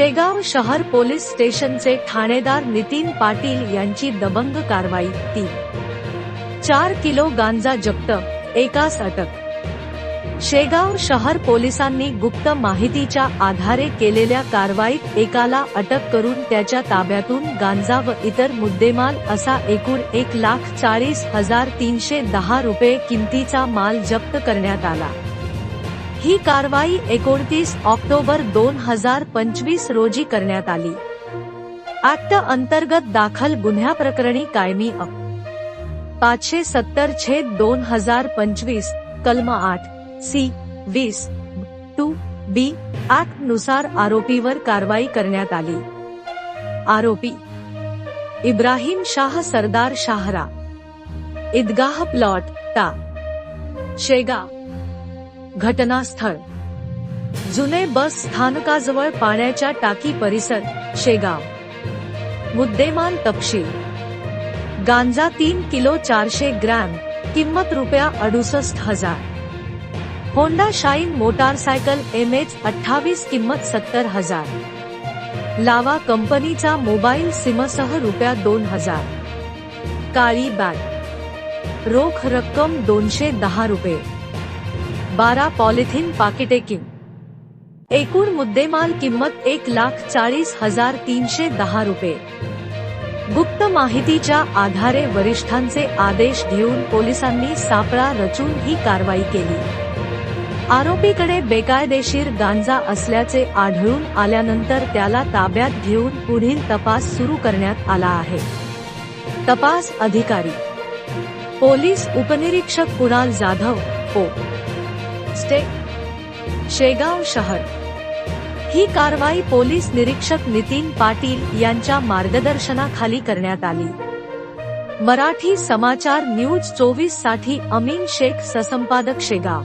शेगाव शहर पोलीस स्टेशनचे ठाणेदार नितीन पाटील यांची दबंग कारवाई ती. चार किलो गांजा जप्त एकास अटक. शेगाव शहर पोलिसांनी गुप्त माहितीच्या आधारे केलेल्या कारवाईत एकाला अटक करून त्याच्या ताब्यातून गांजा व इतर मुद्देमाल असा एकूण एक लाख चाळीस हजार तीनशे दहा रुपये किमतीचा माल जप्त करण्यात आला. ही कारवाई एकोणतीस ऑक्टोबर दोन हजार पंचवीस रोजी करण्यात आली. ऍक्ट अंतर्गत दाखल गुन्ह्याप्रकरणी कायमी अ. पाचशे सत्तर छेद दोन हजार पंचवीस कलम आठ सी वीस टू बी ऍक्टनुसार आरोपीवर कारवाई करण्यात आली. आरोपी इब्राहिम शाह सरदार शाहरा. ईदगाह प्लॉट टा. शेगा घटनास्थळ. जुने बस स्थानकाजवळ पाण्याच्या टाकी परिसर शेगाव. मुद्देमान तपशील. गांजा तीन किलो चारशे ग्रॅम किंमत रुपया अडुसष्ट हजार. Honda Shine motorcycle M H अठ्ठावीस किंमत सत्तर हजार. लावा कंपनीचा मोबाईल सिमसह रुपया दोन हजार. काळी बॅग. रोख रक्कम दोनशे दहा रुपये. बारा पॉलिथिन पाकिटे किम. एकूण मुद्देमाल किंमत एक लाख चाळीस हजार तीनशे दहा रुपये. गुप्त माहितीच्या आधारे वरिष्ठांचे आदेश घेऊन पोलिसांनी सापळा रचून ही कारवाई केली. आरोपीकडे बेकायदेशीर गांजा असल्याचे आढळून आल्यानंतर त्याला ताब्यात घेऊन पुढील तपास सुरू करण्यात आला आहे. तपास अधिकारी. पोलीस उपनिरीक्षक कुणाल जाधव पो. स्टे शेगाव शहर. ही कारवाई पोलीस निरीक्षक नितीन पाटील यांच्या मार्गदर्शनाखाली करण्यात आली. मराठी समाचार न्यूज चोवीससाठी अमीन शेख ससंपादक शेगाव.